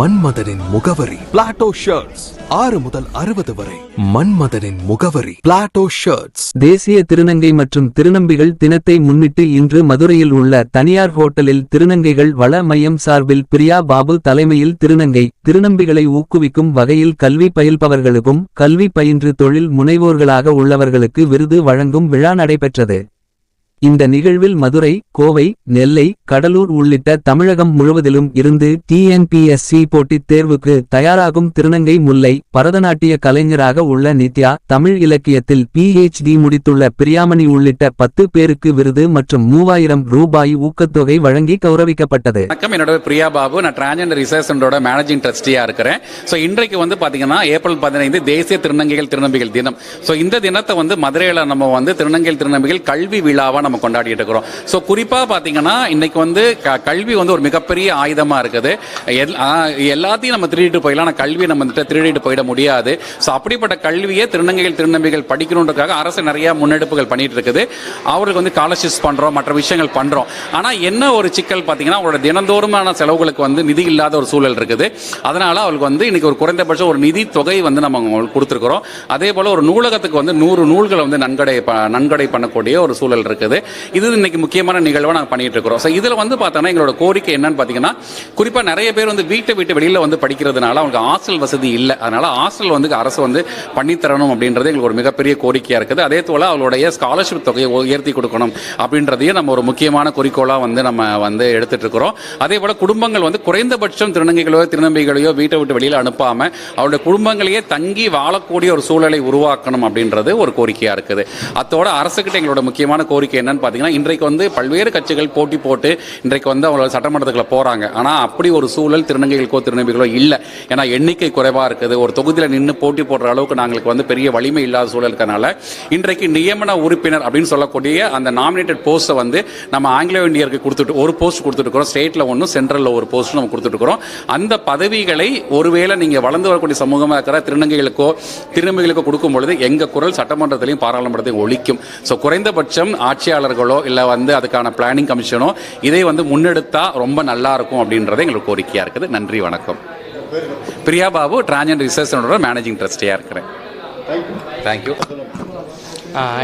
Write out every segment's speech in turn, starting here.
மன்மதனின் முகவரி. Plato shirts ஆறு முதல் அறுபது வரை. மன்மதனின் முகவரி. பிளாட்டோ ஷர்ட்ஸ் தேசிய திருநங்கை மற்றும் திருநம்பிகள் தினத்தை முன்னிட்டு இன்று மதுரையில் உள்ள தனியார் ஹோட்டலில் திருநங்கைகள் வள மையம் சார்பில் பிரியா பாபு தலைமையில் திருநங்கை. திருநம்பிகளை ஊக்குவிக்கும் வகையில் கல்வி பயில்பவர்களுக்கும் கல்வி பயின்று தொழில் முனைவோர்களாக உள்ளவர்களுக்கு விருது வழங்கும் விழா நடைபெற்றது. இந்த நிகழ்வில் மதுரை கோவை நெல்லை கடலூர் உள்ளிட்ட தமிழகம் முழுவதிலும் இருந்து டிஎன்பிஎஸ்சி போட்டித் தேர்வுக்கு தயாராகும் திருநங்கை முல்லை பரதநாட்டிய கலைஞராக உள்ள நித்யா தமிழ் இலக்கியத்தில் பிஹெச்டி முடித்துள்ள பிரியாமணி உள்ளிட்ட பத்து பேருக்கு விருது மற்றும் மூவாயிரம் ரூபாய் ஊக்கத்தொகை வழங்கி கௌரவிக்கப்பட்டது. வணக்கம் என்னோட பிரியா பாபு. நான் டிரான்ஜெண்டர் ரிசர்ச் சென்டரோட மேனேஜிங் ட்ரஸ்டியா இருக்கிறேன். ஸோ இன்றைக்கு வந்து பாத்தீங்கன்னா ஏப்ரல் பதினைந்து தேசிய திருநங்கைகள் திருநம்பிகள் தினம். ஸோ இந்த தினத்தை வந்து மதுரையில் நம்ம வந்து திருநங்கைகள் திருநம்பிகள் கல்வி விழாவா நம்ம கொண்டாடிட்டு இருக்கிறோம். ஸோ குறிப்பாக பார்த்தீங்கன்னா இன்னைக்கு வந்து க- கல்வி வந்து ஒரு மிகப்பெரிய ஆயுதமாக இருக்குது. எல்- எல்லாத்தையும் நம்ம திருடிட்டு போயிடலாம். ஆனால் கல்வியை நம்ம வந்துட்டு திருடிட்டு போயிட முடியாது. ஸோ அப்படிப்பட்ட கல்வியை திருநங்கைகள் திருநம்பிகள் படிக்கணுன்றதுக்காக அரசு நிறைய முன்னெடுப்புகள் பண்ணிட்டு இருக்குது. அவர்களுக்கு வந்து ஸ்காலர்ஷிப்ஸ் பண்ணுறோம் மற்ற விஷயங்கள் பண்ணுறோம் ஆனால் என்ன ஒரு சிக்கல் பார்த்தீங்கன்னா அவரோட தினந்தோறுமான செலவுகளுக்கு வந்து நிதி இல்லாத ஒரு சூழல் இருக்குது. அதனால் அவளுக்கு வந்து இன்னைக்கு ஒரு குறைந்தபட்சம் ஒரு நிதி தொகை வந்து நம்ம அவங்களுக்கு கொடுத்துருக்குறோம். அதே போல் ஒரு நூலகத்துக்கு வந்து நூறு நூல்களை வந்து நன்கொடை ப- நன்கொடை பண்ணக்கூடிய ஒரு சூழல் இருக்குது. இது இன்னைக்கு முக்கியமான நிகழ்வாக நாங்கள் பண்ணிட்டு இருக்கிறோம். ஸோ இதில் வந்து பார்த்தோன்னா எங்களோட கோரிக்கை என்னன்னு பார்த்தீங்கன்னா குறிப்பாக நிறைய பேர் வந்து வீட்டை விட்டு வெளியில் வந்து படிக்கிறதுனால அவங்களுக்கு ஹாஸ்டல் வசதி இல்லை. அதனால ஹாஸ்டல் வந்து அரசு வந்து பண்ணித்தரணும் அப்படின்றது எங்களுக்கு ஒரு மிகப்பெரிய கோரிக்கையாக இருக்குது. அதே போல் அவளுடைய ஸ்காலர்ஷிப் தொகையை உயர்த்தி கொடுக்கணும் அப்படின்றதையும் நம்ம ஒரு முக்கியமான குறிக்கோளாக வந்து நம்ம வந்து எடுத்துட்டு இருக்கிறோம். அதே போல் குடும்பங்கள் வந்து குறைந்தபட்சம் திருநங்கைகளோ திருநம்பிகளையோ வீட்டை விட்டு வெளியில் அனுப்பாமல் அவருடைய குடும்பங்களையே தங்கி வாழக்கூடிய ஒரு சூழலை உருவாக்கணும் அப்படின்றது ஒரு கோரிக்கையாக இருக்குது. அத்தோட அரசுக்கிட்ட எங்களோட முக்கியமான கோரிக்கை என்ன என்னன்னு பார்த்தீங்கன்னா இன்றைக்கு வந்து பல்வேறு கட்சிகள் போட்டி போட்டு இன்றைக்கு வந்து அவங்க சட்டமன்றத்துக்குள்ள போறாங்க. ஆனால் அப்படி ஒரு சூழல் திருநங்கைகளுக்கோ திருநம்பிகளோ இல்லை. ஏன்னா எண்ணிக்கை குறைவாக இருக்குது. ஒரு தொகுதியில் நின்று போட்டி போடுற அளவுக்கு நாங்களுக்கு வந்து பெரிய வலிமை இல்லாத சூழல் இருக்கனால இன்றைக்கு நியமன உறுப்பினர் அப்படின்னு சொல்லக்கூடிய அந்த நாமினேட்டட் போஸ்ட்டை வந்து நம்ம ஆங்கிலோ இந்தியருக்கு கொடுத்துட்டு ஒரு போஸ்ட் கொடுத்துட்டு இருக்கிறோம். ஒன்றும் சென்ட்ரலில் ஒரு போஸ்ட் நம்ம கொடுத்துட்டு அந்த பதவிகளை ஒருவேளை நீங்கள் வளர்ந்து வரக்கூடிய சமூகமாக இருக்கிற திருநங்கைகளுக்கோ திருநங்கைகளுக்கோ கொடுக்கும் பொழுது எங்கள் குரல் சட்டமன்றத்திலையும் பாராளுமன்றத்தையும் ஒழிக்கும் ஸோ குறைந்தபட்சம் ஆட்சியாளர்களோ இல்லை வந்து அதுக்கான பிளானிங் கமிஷனோ இதை வந்து முன்னெடுத்தா ரொம்ப நல்லா இருக்கும் அப்படின்றது எங்களுக்கு கோரிக்கையா இருக்குது. நன்றி வணக்கம். Priya Babu transgender research managing ட்ரஸ்டியா இருக்கிறேன். தேங்க்யூ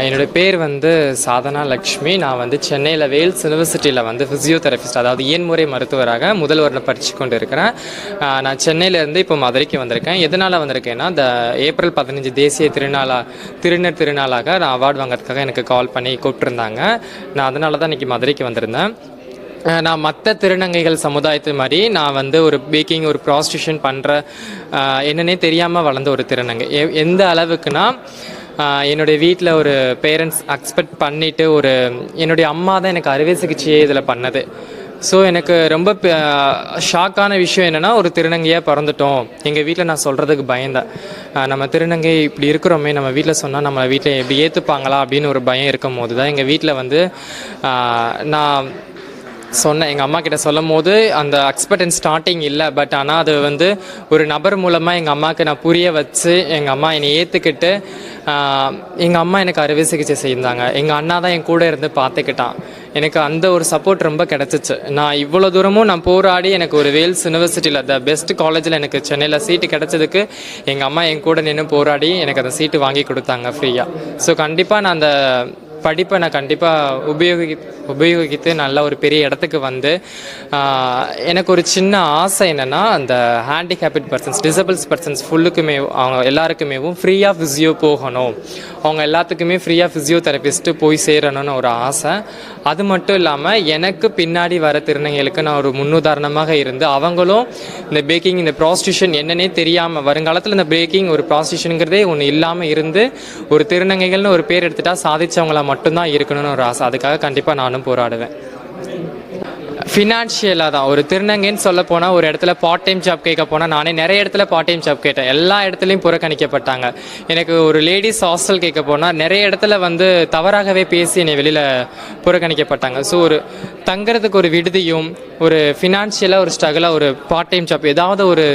என்னுடைய பேர் வந்து சாதனா லக்ஷ்மி. நான் வந்து சென்னையில் வேல்ஸ் யூனிவர்சிட்டியில் வந்து ஃபிசியோதெரபிஸ்ட் அதாவது இயன்முறை மருத்துவராக முதல் வருடம் படித்து கொண்டு இருக்கிறேன் நான் சென்னையிலேருந்து இப்போ மதுரைக்கு வந்திருக்கேன். எதனால் வந்திருக்கேன்னா இந்த ஏப்ரல் பதினஞ்சு தேசிய திருநாளா திருநர் திருநாளாக நான் அவார்டு வாங்குறதுக்காக எனக்கு கால் பண்ணி கூப்பிட்டுருந்தாங்க. நான் அதனால தான் இன்றைக்கி மதுரைக்கு வந்திருந்தேன். நான் மற்ற திருநங்கைகள் சமுதாயத்து மாதிரி நான் வந்து ஒரு பேக்கிங் ஒரு ப்ராஸ்டியூஷன் பண்ணுற என்னன்னே தெரியாமல் வளர்ந்த ஒரு திருநங்கை. எந்த அளவுக்குன்னா என்னுடைய வீட்டில் ஒரு பேரண்ட்ஸ் அக்ஸ்பெக்ட் பண்ணிவிட்டு ஒரு என்னுடைய அம்மா தான் எனக்கு அறுவை சிகிச்சையே இதில் பண்ணது. ஸோ எனக்கு ரொம்ப ஷாக்கான விஷயம் என்னென்னா ஒரு திருநங்கையாக பிறந்துட்டோம். எங்கள் வீட்டில் நான் சொல்கிறதுக்கு பயந்தேன் நம்ம திருநங்கை இப்படி இருக்கிறோமே நம்ம வீட்டில் சொன்னால் நம்ம வீட்டில் எப்படி ஏற்றுப்பாங்களா அப்படின்னு ஒரு பயம் இருக்கும் போது தான் எங்கள் வீட்டில் வந்து நான் சொன்னேன். எங்கள் அம்மா கிட்ட சொல்லும் போது அந்த எக்ஸ்பெக்டன்ஸ் ஸ்டார்டிங் இல்லை. பட் ஆனால் அது வந்து ஒரு நபர் மூலமாக எங்கள் அம்மாவுக்கு நான் புரிய வச்சு எங்கள் அம்மா என்னை ஏற்றுக்கிட்டு எங்கள் அம்மா எனக்கு அறுவை சிகிச்சை செய்தாங்க. எங்கள் அண்ணா தான் என் கூட இருந்து பார்த்துக்கிட்டான் எனக்கு அந்த ஒரு சப்போர்ட் ரொம்ப கிடச்சிச்சு. நான் இவ்வளோ தூரமும் நான் போராடி எனக்கு ஒரு வேல்ஸ் யூனிவர்சிட்டியில் த பெஸ்ட் காலேஜில் எனக்கு சென்னையில் சீட்டு கிடச்சதுக்கு எங்கள் அம்மா என் கூட நின்று போராடி எனக்கு அந்த சீட்டு வாங்கி கொடுத்தாங்க ஃப்ரீயாக ஸோ கண்டிப்பாக நான் அந்த படிப்பை நான் கண்டிப்பாக உபயோகி உபயோகித்து நல்ல ஒரு பெரிய இடத்துக்கு வந்து எனக்கு ஒரு சின்ன ஆசை என்னென்னா அந்த ஹேண்டிகேபிட் பர்சன்ஸ் டிசபிள்ஸ் பர்சன்ஸ் ஃபுல்லுக்குமே அவங்க எல்லாருக்குமேவும் ஃப்ரீயாக ஃபிசியோ போகணும். அவங்க எல்லாத்துக்குமே ஃப்ரீயாக ஃபிசியோதெரபிஸ்ட்டு போய் சேரணும்னு ஒரு ஆசை. அது மட்டும் இல்லாமல் எனக்கு பின்னாடி வர திருநங்கைகளுக்கு நான் ஒரு முன்னுதாரணமாக இருந்து அவங்களும் இந்த பேக்கிங் இந்த ப்ராஸ்டியூஷன் என்னன்னே தெரியாமல் வருங்காலத்தில் இந்த பேக்கிங் ஒரு ப்ராஸ்டியூஷனுங்கிறதே ஒன்று இல்லாமல் இருந்து ஒரு திருநங்கைகள்னு ஒரு பேர் எடுத்துட்டா சாதிச்சவங்களா மட்டும்தான் இருக்கணும்னு ஒரு ஆசை. அதுக்காக கண்டிப்பாக நானும் போராடுவேன். ஃபினான்ஷியலாக தான். ஒரு திருநங்கைன்னு சொல்ல போனால் ஒரு இடத்துல பார்ட் டைம் ஜாப் கேட்க போனால் நானே நிறைய இடத்துல பார்ட் டைம் ஜாப் கேட்டேன். எல்லா இடத்துலையும் புறக்கணிக்கப்பட்டாங்க. எனக்கு ஒரு லேடிஸ் ஹாஸ்டல் கேட்க போனால் நிறைய இடத்துல வந்து தவறாகவே பேசி என்னை வெளியில் புறக்கணிக்கப்பட்டாங்க. ஸோ ஒரு தங்குறதுக்கு ஒரு விடுதியும் ஒரு ஃபினான்ஷியலாக ஒரு ஸ்ட்ரகிளாக ஒரு பார்ட் டைம் ஷாப் ஏதாவது ஒரு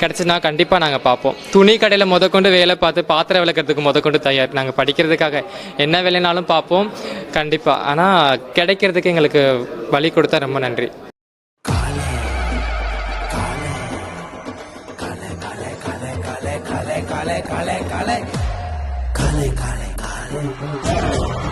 கிடச்சினா கண்டிப்பாக நாங்கள் பார்ப்போம் துணி கடையில் முதற்கொண்டு வேலை பார்த்து பாத்திரம் விளக்கிறதுக்கு முதற்கொண்டு தயார் நாங்கள் படிக்கிறதுக்காக என்ன வேலைனாலும் பார்ப்போம் கண்டிப்பாக ஆனால் கிடைக்கிறதுக்கு எங்களுக்கு வழி கொடுத்தா ரொம்ப நன்றி காலை காலை காலை காலை காலை காலை